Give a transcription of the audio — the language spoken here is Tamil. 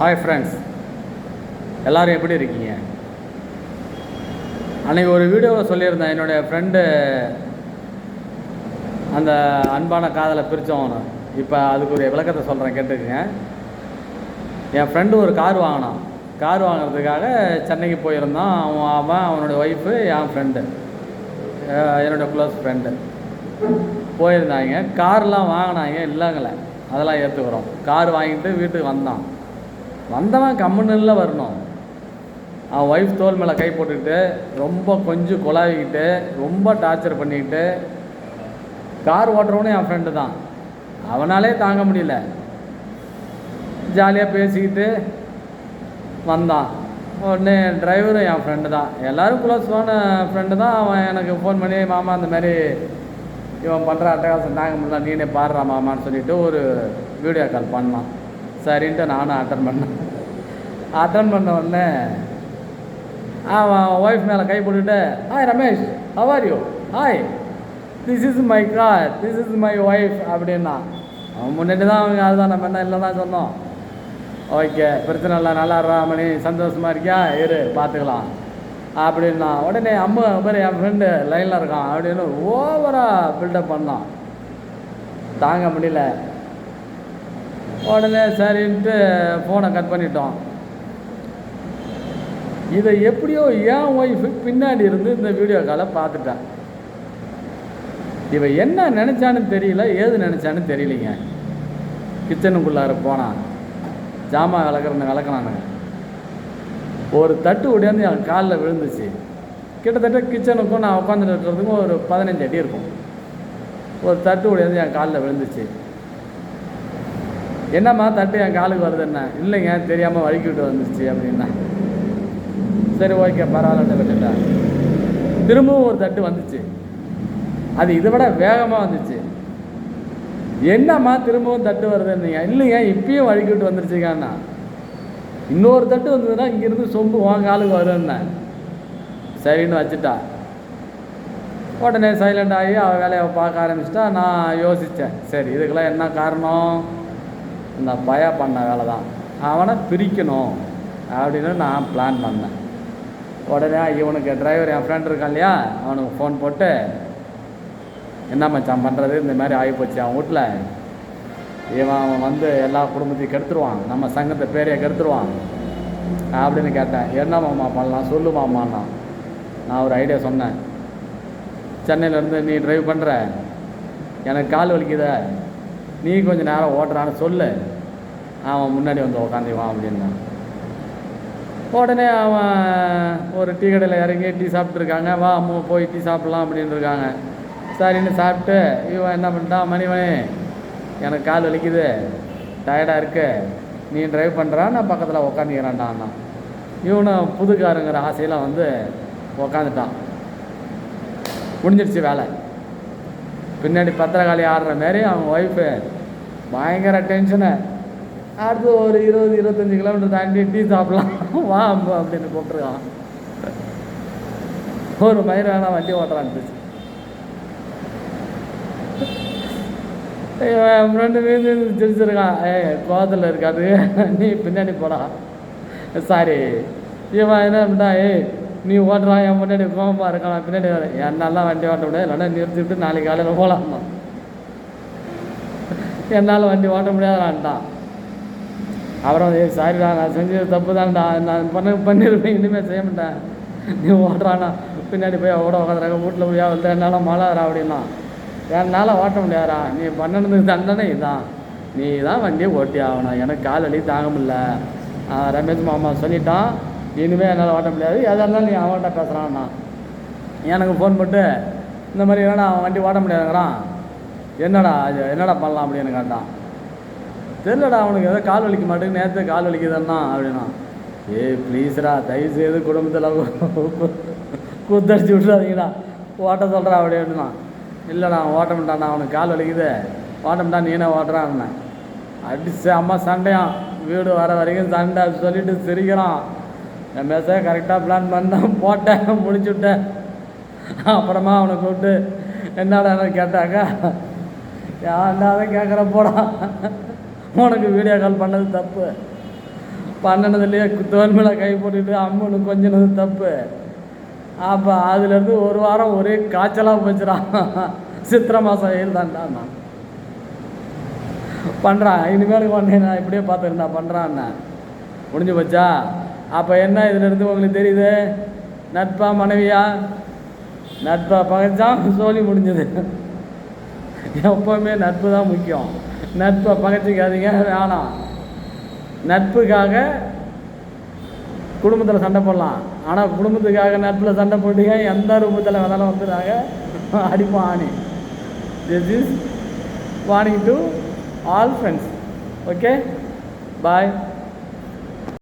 ஹாய் ஃப்ரெண்ட்ஸ் எல்லோரும் எப்படி இருக்கீங்க? அன்றைக்கி ஒரு வீடியோவில் சொல்லியிருந்தேன். என்னுடைய ஃப்ரெண்டு அந்த அன்பான காதலை பிரித்தவனு இப்போ அதுக்கு ஒரு விளக்கத்தை சொல்கிறேன் கேட்டுக்குங்க. என் ஃப்ரெண்டு ஒரு கார் வாங்கினான். கார் வாங்கிறதுக்காக சென்னைக்கு போயிருந்தான். அவன் அவன் அவனுடைய ஒய்ஃபு என் ஃப்ரெண்டு என்னோடய க்ளோஸ் ஃப்ரெண்டு போயிருந்தாங்க. கார்லாம் வாங்கினாங்க. இல்லைங்களே. அதெல்லாம் ஏற்றுக்குறோம் கார் வாங்கிட்டு வீட்டுக்கு வந்தான். வந்தவன் கம்முன்னு வரணும். அவன் ஒய்ஃப் தோல் மேலே கை போட்டுக்கிட்டு ரொம்ப கொஞ்சம் குழாவிக்கிட்டு ரொம்ப டார்ச்சர் பண்ணிக்கிட்டு கார் ஓட்டுறவனும் என் ஃப்ரெண்டு தான். அவனாலே தாங்க முடியல. ஜாலியாக பேசிக்கிட்டு வந்தான். உடனே டிரைவரும் என் ஃப்ரெண்டு தான். எல்லோரும் க்ளோஸான ஃப்ரெண்டு தான். அவன் எனக்கு ஃபோன் பண்ணி மாமா அந்த மாதிரி இவன் பண்ணுற அட்டகாசம் தாங்க முடியல. நீனே பாடுறா மாமான்னு சொல்லிட்டு ஒரு வீடியோ கால் பண்ணான். சரின்ட்டு நானும் அட்டன் பண்ணேன். அட்டன் பண்ண உடனே அவன் ஒய்ஃப் மேலே கை போட்டுட்டு hi Ramesh how hi this is my car this is my wife அப்படின்னா அவன் முன்னாடி தான் அவங்க அதுதான் நம்ம என்ன இல்லை தான் சொன்னோம். ஓகே பிரச்சனை இல்லை நல்லா ராமணி மணி சந்தோஷமாக இருக்கியா? இரு பார்த்துக்கலாம். அப்படின்னா உடனே அம்மா மாதிரி என் ஃப்ரெண்டு லைனில் இருக்கான் அப்படின்னு ஓவராக பில்டப் பண்ணான். தாங்க முடியல. உடனே சரின்ட்டு ஃபோனை கட் பண்ணிட்டோம். இதை எப்படியோ ஏன் ஒய்ஃபு பின்னாடி இருந்து இந்த வீடியோ காலை பார்த்துட்டான் இவன் என்ன நினச்சான்னு தெரியல ஏது நினச்சான்னு தெரியலைங்க. கிச்சனுக்குள்ளார போனான் ஜாமான் விளக்குறன்னு விளக்குனானுங்க ஒரு தட்டு உடையாந்து என் காலில் விழுந்துச்சு. கிட்டத்தட்ட கிச்சனுக்கும் நான் உட்காந்துட்டு இருக்கிறதுக்கும் ஒரு பதினஞ்சு அடி இருக்கும். ஒரு தட்டு உடையாந்து என் காலில் விழுந்துச்சு. என்னம்மா தட்டு என் காலுக்கு வருது என்ன? இல்லைங்க தெரியாமல் வழுக்கி விட்டு வந்துச்சு அப்படின்னா. சரி ஓகே பரவாயில்லன்னு விட்டுட்டேன் திரும்பவும் ஒரு தட்டு வந்துச்சு. அது இதை விட வேகமாக வந்துச்சு. என்னம்மா திரும்பவும் தட்டு வருதுன்னீங்க இல்லைங்க இப்பயும் வழுக்கி விட்டு இன்னொரு தட்டு வந்ததுன்னா இங்கேருந்து சொம்பு வாங்க ஆளுக்கு வரும்னே. சரின்னு வச்சுட்டா. உடனே சைலண்ட் ஆகி அவள் வேலையை பார்க்க ஆரம்பிச்சிட்டா நான் யோசித்தேன் சரி இதுக்கெல்லாம் என்ன காரணம்? இந்த பய பண்ண வேலை தான் அவனை பிரிக்கணும் அப்படின்னு நான் பிளான் பண்ணேன். உடனே இவனுக்கு டிரைவர் என் ஃப்ரெண்ட் இருக்கான் இல்லையா? அவனுக்கு ஃபோன் போட்டு என்ன மச்சான் பண்ணுறது இந்த மாதிரி ஆகிப்போச்சு அவன் வீட்டில் இவன் அவன் வந்து எல்லா குடும்பத்தையும் கெடுத்துருவான். நம்ம சங்கத்தை பேரையை கெடுத்துருவான். அப்படின்னு கேட்டேன். என்ன மாமா பண்ணலாம்? சொல்லு மாமான்னா. நான் ஒரு ஐடியா சொன்னேன். சென்னையிலேருந்து நீ ட்ரைவ் பண்ணுற எனக்கு கால் வலிக்குத. நீ கொஞ்சம் நேரம் ஓட்டுறான்னு சொல்லு. அவன் முன்னாடி வந்து உக்காந்துவான் அப்படின்னா உடனே அவன் ஒரு டீ கடையில் இறங்கி டீ சாப்பிட்ருக்காங்க வா அம்மா போய் டீ சாப்பிட்லாம் அப்படின்னு இருக்காங்க. சரின்னு சாப்பிட்டு இவன் என்ன பண்ணிட்டான்? மணிமணி எனக்கு கால் வலிக்குது. டயர்டாக இருக்கு. நீ ட்ரைவ் பண்ணுறா நான் பக்கத்தில் உக்காந்துக்கிறான்டான்னா இவனும் புதுக்காருங்கிற ஆசையெல்லாம் வந்து உக்காந்துட்டான். முடிஞ்சிடுச்சு வேலை. பின்னாடி பத்திரகாளி ஆடுற மாரி அவன் ஒய்ஃபு பயங்கர டென்ஷனு அடுத்து ஒரு இருபது இருபத்தஞ்சி கிலோமீட்டர் தாண்டி டீ சாப்பிட்லாம். வா அம்பு அப்படின்னு கூப்பிட்ருக்கான் ஒரு மயிர் வேணாம் வண்டி ஓட்டுறான்னு என் ஃப்ரெண்டு மீது சிரிச்சிருக்கான். ஏ கோபத்தில் இருக்காது. நீ பின்னாடி போடா. சாரி இவன் என்ன பண்ணா ஏய் நீ ஓட்டுறான் என் முன்னாடி கோபமாக இருக்கான் நான் பின்னாடி வரேன். என்னாலாம் வண்டி ஓட்ட முடியாது. இல்லைன்னா நிறுத்திவிட்டு நாளைக்கு காலையில் போகலாம் என்னால் வண்டி ஓட்ட முடியாதான்ட்டான் அப்புறம் சாரிடா நான் செஞ்சது தப்பு தான்டா நான் பண்ண பண்ணியிருப்பேன் இனிமேல் செய்ய மாட்டேன். நீ ஓடுறானா பின்னாடி போய் ஓட உட்காந்துறாங்க வீட்டில் போய் வந்து என்னால் மழைறா அப்படின்னா. என்னால் ஓட்ட முடியாதா நீ பண்ணனதுக்கு தண்டனை இதுதான் நீ தான் வண்டியை ஓட்டி ஆகணும். எனக்கு கால் வலி தாங்க முடியல. ரமேஷ் மாமா சொல்லிட்டான். இனிமேல் என்னால் ஓட்ட முடியாது. எதாக இருந்தாலும் நீ அவன்கிட்ட பேசுகிறான்னா எனக்கு ஃபோன் போட்டு இந்த மாதிரி வேணா அவன் வண்டி ஓட்ட முடியாதுங்கிறான். என்னடா அது என்னடா பண்ணலாம் அப்படின்னு கேட்டான். தெரிலடா அவனுக்கு ஏதோ கால் வலிக்க மாட்டேங்குது? நேற்று கால் வலிக்குதுன்னா அப்படின்னா. ஏய் ப்ளீஸ்டா தயவு செய்து குடும்பத்தில் குத்தடிச்சு விட்றாதீங்கடா ஓட்ட சொல்கிறா அப்படின்னா. இல்லைடா அவன் ஓட்ட மாட்டான்டா அவனுக்கு கால் வலிக்குது. ஓட்ட மாட்டான் நீனே ஓட்டுறான் அடிச்சு அம்மா சண்டையான் வீடு வர வரைக்கும் சண்டை சொல்லிட்டு சிரிக்கிறான். என் பேச கரெக்டாக பிளான் பண்ணேன் போட்டேன் முடிச்சு விட்டேன் அப்புறமா அவனை கூப்பிட்டு என்னடா கேட்டாக்கா? ஏன்டா கேட்குற போடா. உனக்கு வீடியோ கால் பண்ணது தப்பு. பண்ணினதுலேயே தோல் மேலே கை போட்டுட்டு அம்மனு கொஞ்சினது தப்பு. அப்போ அதுலேருந்து ஒரு வாரம் ஒரே காய்ச்சலாக போச்சுறான் சித்திரை மாதம் வெயில் நான். பண்ணுறான் இனிமேலுக்கு ஒன்று நான் இப்படியே பார்த்துக்கிறேன் நான் பண்ணுறான்னா முடிஞ்சு போச்சா? அப்போ என்ன இதுலேருந்து உங்களுக்கு தெரியுது? நட்பா மனைவியா? நட்பா பகைச்சான் சோழி முடிஞ்சது. எப்போவுமே நட்பு தான் முக்கியம். நட்பை பகச்சிக்காதீங்க வேணாம். நட்புக்காக குடும்பத்தில் சண்டை போடலாம். ஆனால் குடும்பத்துக்காக நட்பில் சண்டை போட்டீங்க எந்த ரூபத்தில் வேணாலும் வந்துடுறாங்க. அடிப்பான் ஆணி this is warning to all friends okay bye